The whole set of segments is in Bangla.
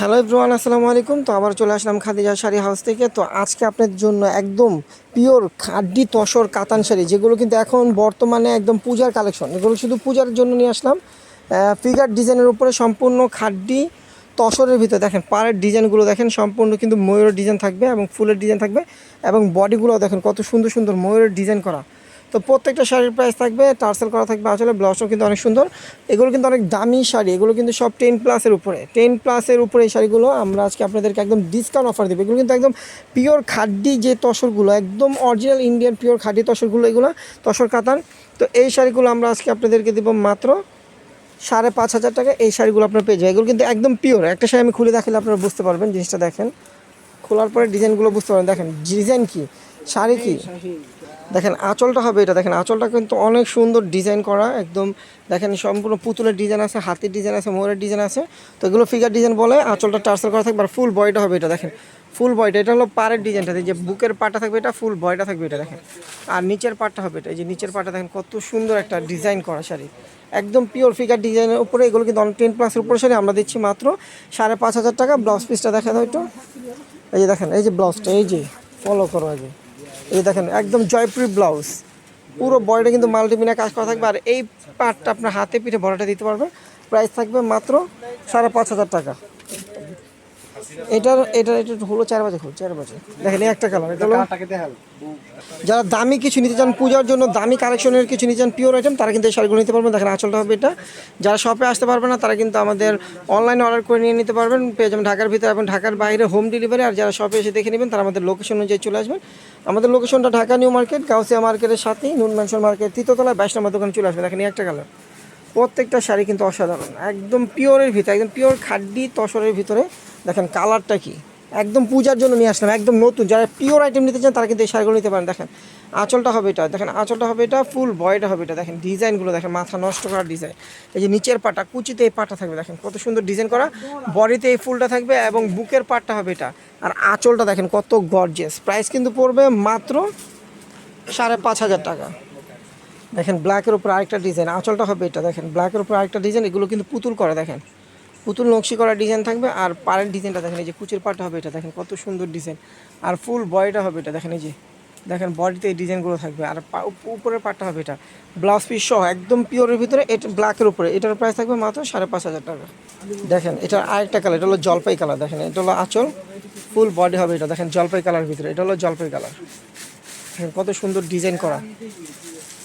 হ্যালো এভরিওয়ান, আসসালামু আলাইকুম। তো আবার চলে আসলাম খাদিজা শাড়ি হাউস থেকে। তো আজকে আপনাদের জন্য একদম পিওর খাড্ডি তসর কাতান শাড়ি, যেগুলো কিন্তু এখন বর্তমানে একদম পূজার কালেকশন। এগুলো শুধু পূজার জন্য নিয়ে আসলাম। ফিগার ডিজাইনের উপরে সম্পূর্ণ খাড্ডি তসরের ভিতরে দেখেন, পাড়ের ডিজাইনগুলো দেখেন, সম্পূর্ণ কিন্তু ময়ূরের ডিজাইন থাকবে এবং ফুলের ডিজাইন থাকবে এবং বডিগুলো দেখেন কত সুন্দর সুন্দর ময়ূরের ডিজাইন করা। তো প্রত্যেকটা শাড়ির প্রাইস থাকবে টার্সেল করা থাকবে আসলে ব্লাউজটাও কিন্তু অনেক সুন্দর। এগুলো কিন্তু অনেক দামি শাড়ি, এগুলো কিন্তু সব টেন প্লাসের উপরে। টেন প্লাসের উপরে এই শাড়িগুলো আমরা আজকে আপনাদেরকে একদম ডিসকাউন্ট অফার দেবো। এগুলো কিন্তু একদম পিওর খাড্ডি যে তসরগুলো, একদম অরিজিনাল ইন্ডিয়ান পিওর খাড্ডি তসরগুলো এগুলো, তসর কাতান তো এই শাড়িগুলো আমরা আজকে আপনাদেরকে দেবো মাত্র সাড়ে পাঁচ হাজার টাকা। এই শাড়িগুলো আপনার পেয়ে যাবেন। এগুলো কিন্তু একদম পিওর একটা শাড়ি আমি খুলে দেখালে আপনারা বুঝতে পারবেন জিনিসটা দেখেন। খোলার পরে ডিজাইনগুলো বুঝতে পারবেন। দেখেন ডিজাইন কি? শাড়ি কি? দেখেন আঁচলটা হবে এটা। দেখেন আঁচলটা কিন্তু অনেক সুন্দর ডিজাইন করা, একদম দেখেন সম্পূর্ণ পুতুলের ডিজাইন আছে, হাতির ডিজাইন আছে, মোহরের ডিজাইন আছে। তো এগুলো ফিগার ডিজাইন বলে আঁচলটা টার্সেল করা থাকবে আর ফুল বয়টা হবে এটা, দেখেন। ফুল বয়টা এটা হলো পাড়ের ডিজাইনটা যে বুকের পাটা থাকবে এটা ফুল বয়টা থাকবে এটা, দেখেন। আর নিচের পাটটা হবে এটা, এই যে নিচের পাটা দেখেন কত সুন্দর একটা ডিজাইন করা শাড়ি। একদম পিওর ফিগার ডিজাইনের উপরে, এগুলো কিন্তু অনেক টেন প্লাসের উপরে শাড়ি, আমরা দিচ্ছি মাত্র সাড়ে পাঁচ হাজার টাকা। ব্লাউজ পিসটা দেখা একটু। এই যে দেখেন, এই যে ব্লাউজটা এই যে ফলো করো আগে। এই দেখেন, একদম জয়পুরি ব্লাউজ। পুরো বডিটা কিন্তু মাল্টিমিনা কাজ করা থাকবে, আর এই পার্টটা আপনার হাতে পিঠে ভরাটা দিতে পারবে প্রাইস থাকবে মাত্র সাড়ে পাঁচ হাজার টাকা। এটার এটার এটা হলো চার বাজে, হলো চার বাজে। দেখেন একটা কালার এটা যারা দামি কিছু নিতে চান পূজার জন্য, দামি কালেকশনের কিছু নিতে চান পিওর আইটেম তারা কিন্তু এই শাড়িগুলো নিতে পারবেন। দেখেন, আঁচলটা হবে এটা। যারা শপে আসতে পারবে না, তারা কিন্তু আমাদের অনলাইনে অর্ডার করে নিয়ে নিতে পারবেন। পেয়ে যাবেন ঢাকার ভিতরে এবং ঢাকার বাইরে হোম ডেলিভারি আর যারা শপে এসে দেখে নেবেন, তারা আমাদের লোকেশন অনুযায়ী চলে আসবেন। আমাদের লোকেশনটা ঢাকা নিউ মার্কেট, গাউসিয়া মার্কেটের সাথেই নুন ম্যানশন মার্কেট তৃতীয়তলায় বাইশ নম্বর দোকানে চলে আসবেন। দেখেন একটা কালার প্রত্যেকটা শাড়ি কিন্তু অসাধারণ, একদম পিওরের ভিতরে, একদম পিওর খাড্ডি তসরের ভিতরে দেখেন কালারটা কি? একদম পূজার জন্য নিয়ে আসলাম, একদম নতুন। যারা পিওর আইটেম নিতে চান তারা কিন্তু এই শাড়িগুলো নিতে পারেন। দেখেন, আঁচলটা হবে এটা, দেখেন আঁচলটা হবে এটা ফুল বয়টা হবে এটা। দেখেন ডিজাইনগুলো, দেখেন মাথা নষ্ট করার ডিজাইন এই যে নিচের পাটা, কুচিতে এই পাটা থাকবে, দেখেন কত সুন্দর ডিজাইন করা। বডিতে এই ফুলটা থাকবে এবং বুকের পাটটা হবে এটা। আর আঁচলটা দেখেন কত গর্জিয়াস প্রাইস কিন্তু পড়বে মাত্র সাড়ে পাঁচ হাজার টাকা। দেখেন ব্ল্যাকের উপর আরেকটা ডিজাইন আঁচলটা হবে এটা। দেখেন ব্ল্যাকের উপর আরেকটা ডিজাইন এগুলো কিন্তু পুতুল করা, দেখেন। পুতুল নকশি করা ডিজাইন থাকবে আর পাড়ের ডিজাইনটা দেখেন, এই যে কুচের পাটা হবে এটা, দেখেন কত সুন্দর ডিজাইন আর ফুল বডিটা হবে এটা, দেখেন এই যে, দেখেন বডিতে এই ডিজাইনগুলো থাকবে। আর উপরের পাটটা হবে এটা ব্লাউজ পিস সহ, একদম পিওরের ভিতরে, এটা ব্ল্যাকের উপরে। এটার প্রাইস থাকবে মাত্র সাড়ে পাঁচ হাজার টাকা। দেখেন, এটা আরেকটা কালার এটা হলো জলপাই কালার দেখেন, এটা হলো আঁচল ফুল বডি হবে এটা, দেখেন জলপাই কালার ভিতরে, এটা হলো জলপাই কালার কত সুন্দর ডিজাইন করা।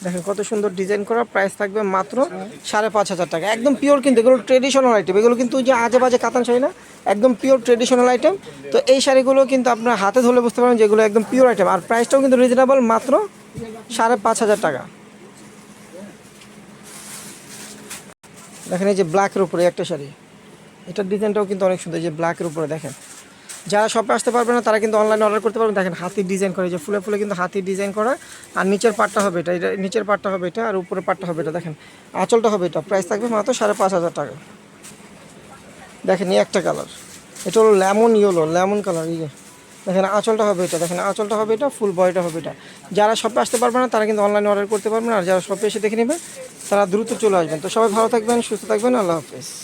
দেখেন কত সুন্দর ডিজাইন করা প্রাইস থাকবে মাত্র সাড়ে পাঁচ হাজার টাকা। একদম পিওর কিন্তু এগুলো ট্রেডিশনাল আইটেম এগুলো কিন্তু যে আজে বাজে কাতান শাড়ি না, একদম পিওর ট্রেডিশনাল আইটেম তো এই শাড়িগুলো কিন্তু আপনার হাতে ধরে বুঝতে পারেন যেগুলো একদম পিওর আইটেম আর প্রাইসটাও কিন্তু রিজনেবল মাত্র সাড়ে পাঁচ হাজার টাকা। দেখেন এই যে ব্ল্যাকের উপরে একটা শাড়ি। এটার ডিজাইনটাও কিন্তু অনেক সুন্দর যে ব্ল্যাকের উপরে দেখেন। যারা শপে আসতে পারবে না, তারা কিন্তু অনলাইনে অর্ডার করতে পারবেন দেখেন হাতির ডিজাইন করে যে ফুলে ফুলে কিন্তু হাতির ডিজাইন করা। আর নিচের পাটটা হবে এটা এটা নিচের পাটটা হবে এটা, আর উপরের পাটটা হবে এটা, দেখেন। আঁচলটা হবে এটা প্রাইস থাকবে মাত্র সাড়ে পাঁচ হাজার টাকা। দেখেন, এই একটা কালার এটা হলো লেমন ইয়েলো লেমন কালার এই যে। দেখেন, আঁচলটা হবে এটা, দেখেন, আঁচলটা হবে এটা ফুল বয়টা হবে এটা। যারা শপে আসতে পারবে না, তারা কিন্তু অনলাইনে অর্ডার করতে পারবেন আর যারা শপে এসে দেখে নেবে, তারা দ্রুত চলে আসবেন। তো সবাই ভালো থাকবেন, সুস্থ থাকবেন, আল্লাহ হাফেজ।